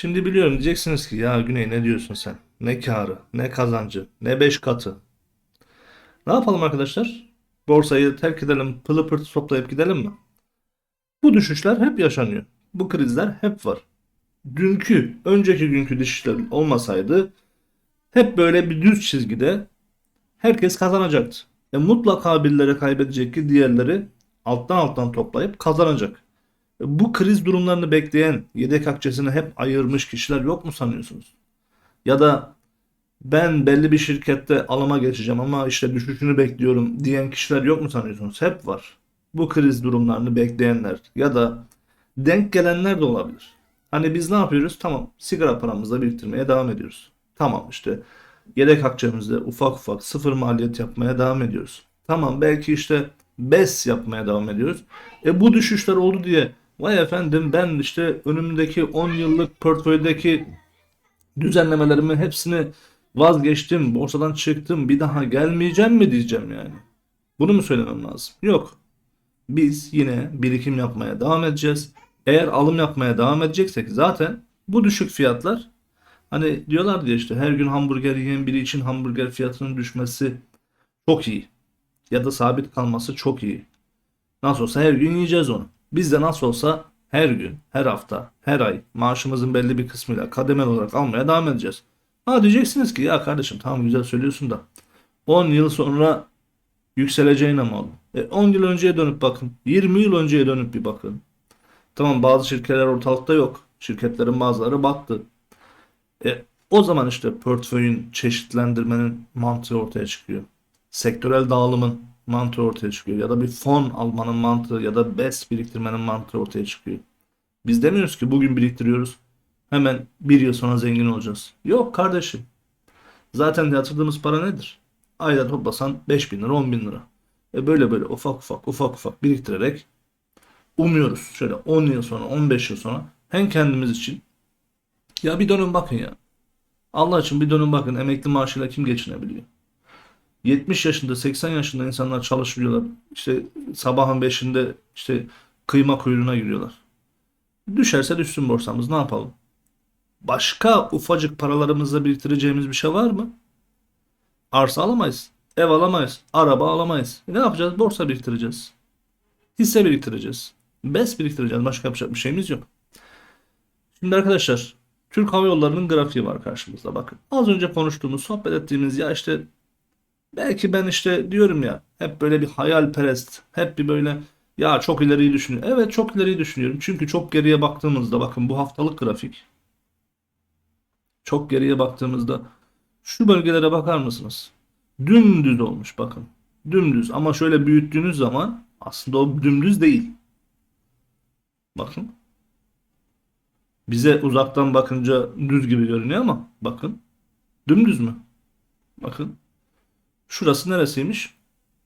Şimdi biliyorum diyeceksiniz ki ya Güney ne diyorsun sen? Ne karı, ne kazancı, ne beş katı. Ne yapalım arkadaşlar? Borsayı terk edelim, pılı pırtı toplayıp gidelim mi? Bu düşüşler hep yaşanıyor. Bu krizler hep var. Dünkü, önceki günkü düşüşler olmasaydı hep böyle bir düz çizgide herkes kazanacaktı. E mutlaka birileri kaybedecek ki diğerleri alttan alttan toplayıp kazanacak. Bu kriz durumlarını bekleyen yedek akçesini hep ayırmış kişiler yok mu sanıyorsunuz? Ya da ben belli bir şirkette alıma geçeceğim ama işte düşüşünü bekliyorum diyen kişiler yok mu sanıyorsunuz? Hep var. Bu kriz durumlarını bekleyenler ya da denk gelenler de olabilir. Hani biz ne yapıyoruz? Tamam sigara paramızla biriktirmeye devam ediyoruz. Tamam işte yedek akçemizde ufak ufak sıfır maliyet yapmaya devam ediyoruz. Tamam belki işte BES yapmaya devam ediyoruz. E bu düşüşler oldu diye vay efendim ben işte önümdeki 10 yıllık portföydeki düzenlemelerimi hepsini vazgeçtim, borsadan çıktım, bir daha gelmeyeceğim mi diyeceğim yani. Bunu mu söylemem lazım? Yok. Biz yine birikim yapmaya devam edeceğiz. Eğer alım yapmaya devam edeceksek zaten bu düşük fiyatlar hani diyorlar diye işte her gün hamburger yiyen biri için hamburger fiyatının düşmesi çok iyi. Ya da sabit kalması çok iyi. Nasıl olsa her gün yiyeceğiz onu. Biz de nasıl olsa her gün, her hafta, her ay maaşımızın belli bir kısmıyla kademeli olarak almaya devam edeceğiz. Ha diyeceksiniz ki ya kardeşim tamam güzel söylüyorsun da 10 yıl sonra yükseleceğine mi oğlum? E 10 yıl önceye dönüp bakın. 20 yıl önceye dönüp bir bakın. Tamam bazı şirketler ortalıkta yok. Şirketlerin bazıları battı. E, o zaman işte portföyün çeşitlendirmenin mantığı ortaya çıkıyor. Sektörel dağılımın mantığı ortaya çıkıyor. Ya da bir fon almanın mantığı ya da BES biriktirmenin mantığı ortaya çıkıyor. Biz demiyoruz ki bugün biriktiriyoruz. Hemen bir yıl sonra zengin olacağız. Yok kardeşim. Zaten yatırdığımız para nedir? Ayda toplasan 5 bin lira 10 bin lira. E böyle böyle ufak ufak ufak ufak biriktirerek umuyoruz. Şöyle 10 yıl sonra 15 yıl sonra hem kendimiz için ya bir dönün bakın ya. Allah için bir dönün bakın emekli maaşıyla kim geçinebiliyor? 70 yaşında 80 yaşında insanlar çalışıyorlar. İşte sabahın 5'inde işte kıyma kuyruğuna giriyorlar. Düşerse düşsün borsamız ne yapalım? Başka ufacık paralarımızla biriktireceğimiz bir şey var mı? Arsa alamayız. Ev alamayız. Araba alamayız. E ne yapacağız? Borsa biriktireceğiz. Hisse biriktireceğiz. BES biriktireceğiz. Başka yapacak bir şeyimiz yok. Şimdi arkadaşlar Türk Hava Yolları'nın grafiği var karşımızda bakın. Az önce konuştuğumuz, sohbet ettiğimiz ya işte belki ben işte diyorum ya hep böyle bir hayalperest, hep bir böyle ya çok ileriyi düşünüyorum. Evet çok ileriyi düşünüyorum. Çünkü çok geriye baktığımızda bakın bu haftalık grafik. Çok geriye baktığımızda şu bölgelere bakar mısınız? Dümdüz olmuş bakın. Dümdüz ama şöyle büyüttüğünüz zaman aslında o dümdüz değil. Bakın. Bize uzaktan bakınca düz gibi görünüyor ama bakın. Dümdüz mü? Bakın. Şurası neresiymiş?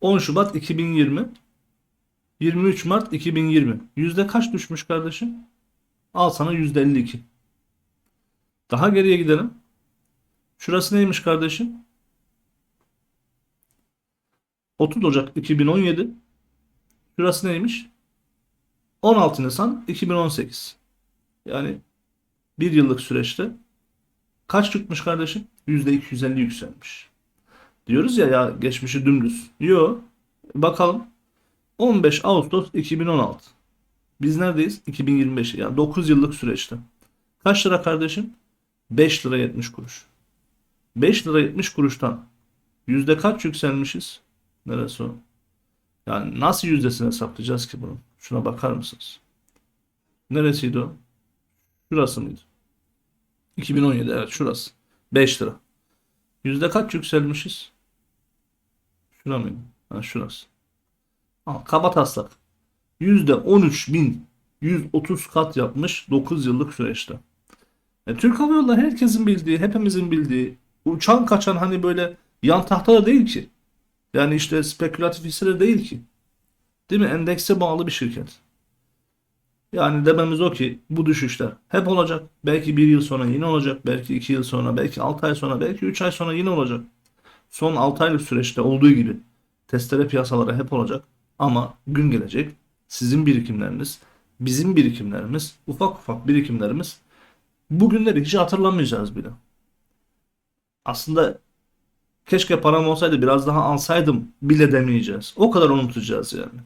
10 Şubat 2020. 23 Mart 2020. Yüzde kaç düşmüş kardeşim? Al sana yüzde 52. Daha geriye gidelim. Şurası neymiş kardeşim? 30 Ocak 2017. Şurası neymiş? 16 Nisan 2018. Yani bir yıllık süreçte kaç tutmuş kardeşim? %250 yükselmiş. Diyoruz ya ya geçmişi dümdüz. Yo. Bakalım. 15 Ağustos 2016. Biz neredeyiz? 2025. Yani 9 yıllık süreçte. Kaç lira kardeşim? 5 lira 70 kuruş. 5 lira 70 kuruştan yüzde kaç yükselmişiz? Neresi o? Yani nasıl yüzdesini hesaplayacağız ki bunu? Şuna bakar mısınız? Neresiydi o? Şurası mıydı? 2017 evet şurası. 5 lira. Yüzde kaç yükselmişiz? Şura mıydı? Ha şurası. Al, kaba taslak. Yüzde 13.130 kat yapmış 9 yıllık süreçte. E, Türk Hava Yolları herkesin bildiği, hepimizin bildiği, uçan kaçan hani böyle yan tahtada değil ki. Yani işte spekülatif hisseler değil ki. Değil mi? Endekse bağlı bir şirket. Yani dememiz o ki bu düşüşler hep olacak. Belki bir yıl sonra yine olacak. Belki iki yıl sonra, belki altı ay sonra, belki üç ay sonra yine olacak. Son altı aylık süreçte olduğu gibi testere piyasaları hep olacak. Ama gün gelecek sizin birikimleriniz, bizim birikimlerimiz, ufak ufak birikimlerimiz Bugünleri hiç hatırlamayacağız bile. Aslında keşke param olsaydı biraz daha alsaydım bile demeyeceğiz. O kadar unutacağız yani.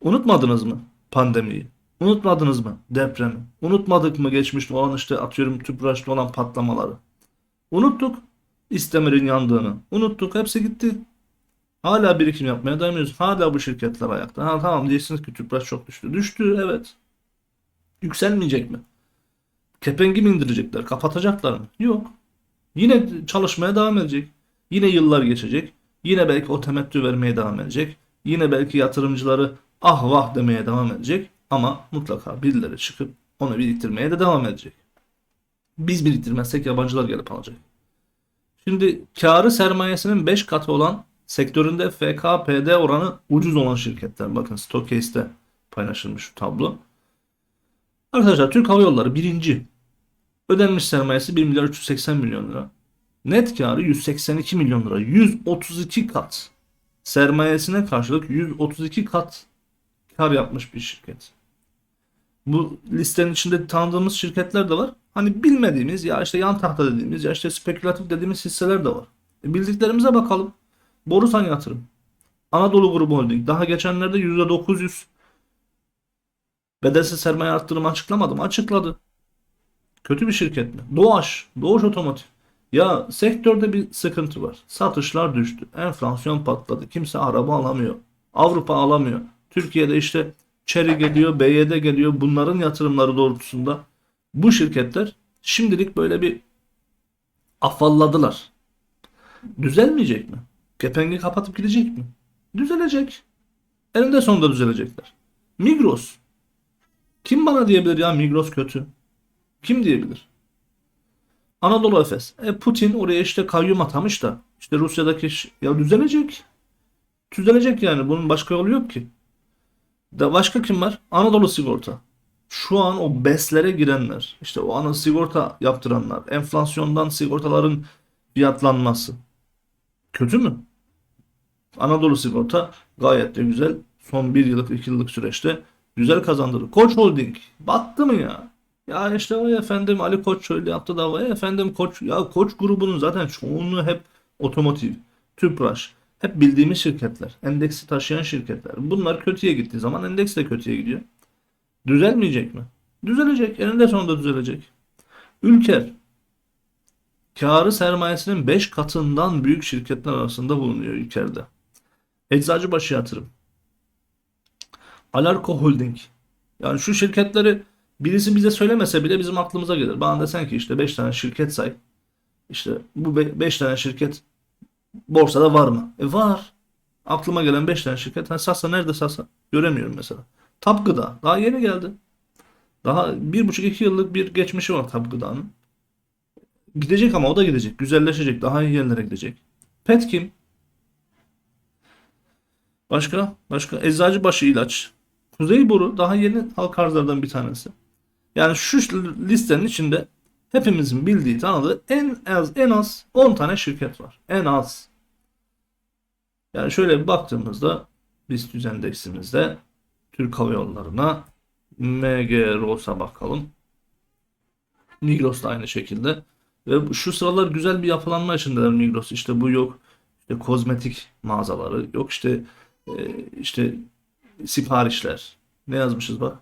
Unutmadınız mı pandemiyi? Unutmadınız mı depremi? Unutmadık mı geçmişte olan işte atıyorum tüpraşta olan patlamaları? Unuttuk. İstemir'in yandığını. Unuttuk. Hepsi gitti. Hala birikim yapmaya devam ediyoruz. Hala bu şirketler ayakta. Ha, tamam diyeceksiniz ki tüpraş çok düştü. Düştü evet. Yükselmeyecek mi? Kepengi mi indirecekler? Kapatacaklar mı? Yok. Yine çalışmaya devam edecek. Yine yıllar geçecek. Yine belki o temettü vermeye devam edecek. Yine belki yatırımcıları ah vah demeye devam edecek. Ama mutlaka birileri çıkıp onu biriktirmeye de devam edecek. Biz biriktirmezsek yabancılar gelip alacak. Şimdi karı sermayesinin 5 katı olan sektöründe FKPD oranı ucuz olan şirketler. Bakın Stockcase'de paylaşılmış şu tablo. Arkadaşlar Türk Hava Yolları birinci. Ödenmiş sermayesi 1 milyar 380 milyon lira. Net karı 182 milyon lira. 132 kat. Sermayesine karşılık 132 kat kar yapmış bir şirket. Bu listenin içinde tanıdığımız şirketler de var. Hani bilmediğimiz ya işte yan tahta dediğimiz ya işte spekülatif dediğimiz hisseler de var. E bildiklerimize bakalım. Borusan Yatırım. Anadolu Grubu Holding. Daha geçenlerde %900 bedelsiz sermaye arttırımı açıklamadı mı? Açıkladı. Kötü bir şirket mi? Doğaş. Doğuş Otomotiv. Ya sektörde bir sıkıntı var. Satışlar düştü. Enflasyon patladı. Kimse araba alamıyor. Avrupa alamıyor. Türkiye'de işte Chery geliyor, BYD geliyor. Bunların yatırımları doğrultusunda bu şirketler şimdilik böyle bir afalladılar. Düzelmeyecek mi? Kepengi kapatıp gidecek mi? Düzelecek. Eninde sonunda düzelecekler. Migros. Kim bana diyebilir ya Migros kötü? Kim diyebilir? Anadolu Efes. E Putin oraya işte kayyum atamış da işte Rusya'daki ya düzelecek. Düzelecek yani. Bunun başka yolu yok ki. Da başka kim var? Anadolu Sigorta. Şu an o BES'lere girenler, işte o ana sigorta yaptıranlar, enflasyondan sigortaların fiyatlanması. Kötü mü? Anadolu Sigorta gayet de güzel. Son bir yıllık, iki yıllık süreçte güzel kazandırdı. Koç Holding battı mı ya? Ya işte o efendim Ali Koç şöyle yaptı da vay efendim Koç ya Koç grubunun zaten çoğunluğu hep otomotiv, Tüpraş, hep bildiğimiz şirketler, endeksi taşıyan şirketler. Bunlar kötüye gittiği zaman endeks de kötüye gidiyor. Düzelmeyecek mi? Düzelecek. Eninde sonunda düzelecek. Ülker karı sermayesinin 5 katından büyük şirketler arasında bulunuyor Ülker'de. Eczacıbaşı Yatırım. Alarko Holding. Yani şu şirketleri birisi bize söylemese bile bizim aklımıza gelir. Bana desen ki işte 5 tane şirket say. İşte bu 5 tane şirket borsada var mı? E var. Aklıma gelen 5 tane şirket. Hani Sasa nerede Sasa? Göremiyorum mesela. Tap Gıda. Daha yeni geldi. Daha bir buçuk iki yıllık bir geçmişi var Tap. Gidecek ama o da gidecek. Güzelleşecek. Daha iyi yerlere gidecek. Petkim. Başka? Başka? Eczacıbaşı ilaç. Kuzey Boru daha yeni halka arzlardan bir tanesi. Yani şu listenin içinde hepimizin bildiği, tanıdığı en az en az 10 tane şirket var. En az. Yani şöyle bir baktığımızda BIST endeksimizde Türk Hava Yolları'na MG Rosa bakalım. Migros da aynı şekilde. Ve şu sıralar güzel bir yapılanma içindeler Migros. İşte bu yok. İşte kozmetik mağazaları. Yok işte e, işte siparişler. Ne yazmışız bak.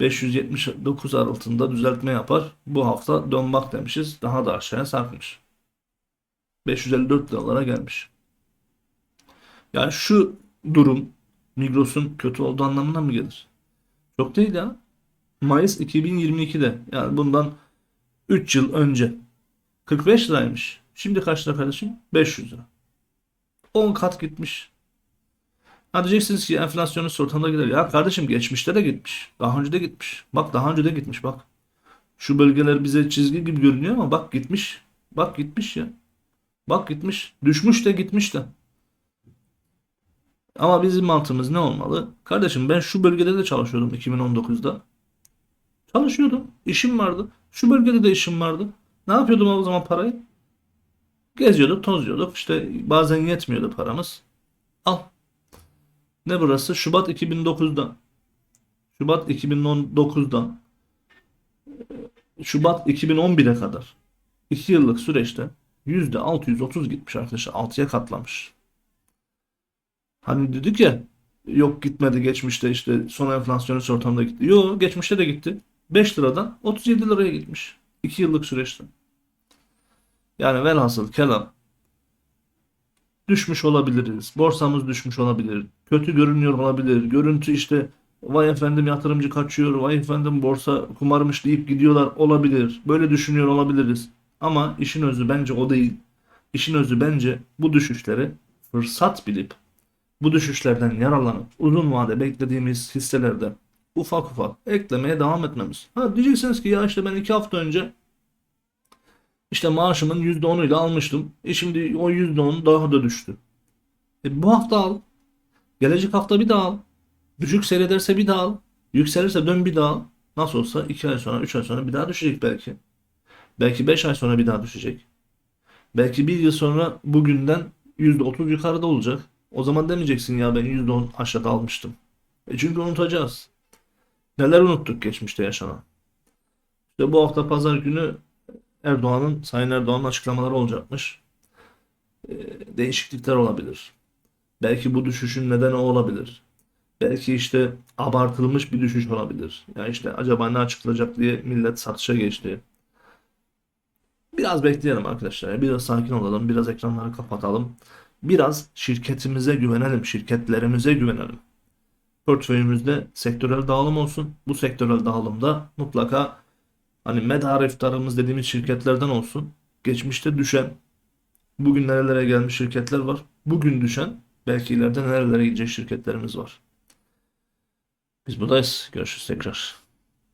579 aralığında düzeltme yapar. Bu hafta dön bak demişiz. Daha da aşağıya sarkmış. 554 liralara gelmiş. Yani şu durum Migros'un kötü olduğu anlamına mı gelir? Çok değil ya. Mayıs 2022'de yani bundan 3 yıl önce 45 liraymış. Şimdi kaç lira kardeşim? 500 lira. 10 kat gitmiş. Ha diyeceksiniz ki enflasyonun ortamda gider. Ya kardeşim geçmişte de gitmiş. Daha önce de gitmiş. Bak daha önce de gitmiş bak. Şu bölgeler bize çizgi gibi görünüyor ama bak gitmiş. Bak gitmiş ya. Bak gitmiş. Düşmüş de gitmiş de. Ama bizim mantığımız ne olmalı? Kardeşim ben şu bölgede de çalışıyordum 2019'da. Çalışıyordum. İşim vardı. Şu bölgede de işim vardı. Ne yapıyordum o zaman parayı? Geziyorduk, tozuyorduk. İşte bazen yetmiyordu paramız. Al. Ne burası? Şubat 2009'dan. Şubat 2019'dan. Şubat 2011'e kadar 2 yıllık süreçte %630 gitmiş arkadaşlar. 6'ya katlamış. Hani dedik ya yok gitmedi geçmişte işte son enflasyonist ortamda gitti. Yok geçmişte de gitti. 5 liradan 37 liraya gitmiş. 2 yıllık süreçte. Yani velhasıl kelam düşmüş olabiliriz. Borsamız düşmüş olabilir. Kötü görünüyor olabilir. Görüntü işte vay efendim yatırımcı kaçıyor, vay efendim borsa kumarmış deyip gidiyorlar olabilir. Böyle düşünüyor olabiliriz. Ama işin özü bence o değil. İşin özü bence bu düşüşleri fırsat bilip bu düşüşlerden yararlanıp uzun vade beklediğimiz hisselerde ufak ufak eklemeye devam etmemiz. Ha diyeceksiniz ki ya işte ben iki hafta önce işte maaşımın %10'uyla almıştım. E şimdi o %10 daha da düştü. E bu hafta al. Gelecek hafta bir daha al. Düşük seyrederse bir daha al. Yükselirse dön bir daha al. Nasıl olsa 2 ay sonra 3 ay sonra bir daha düşecek belki. Belki 5 ay sonra bir daha düşecek. Belki bir yıl sonra bugünden %30 yukarıda olacak. O zaman demeyeceksin ya ben %10 aşağıda almıştım. E çünkü unutacağız. Neler unuttuk geçmişte yaşanan. İşte bu hafta pazar günü Erdoğan'ın, Sayın Erdoğan'ın açıklamaları olacakmış. E, değişiklikler olabilir. Belki bu düşüşün nedeni o olabilir. Belki işte abartılmış bir düşüş olabilir. Yani işte acaba ne açıklayacak diye millet satışa geçti. Biraz bekleyelim arkadaşlar. Biraz sakin olalım. Biraz ekranları kapatalım. Biraz şirketimize güvenelim. Şirketlerimize güvenelim. Portföyümüzde sektörel dağılım olsun. Bu sektörel dağılımda mutlaka hani medar iftarımız dediğimiz şirketlerden olsun. Geçmişte düşen, bugün nerelere gelmiş şirketler var. Bugün düşen, belki ileride nerelere gidecek şirketlerimiz var. Biz buradayız. Görüşürüz tekrar.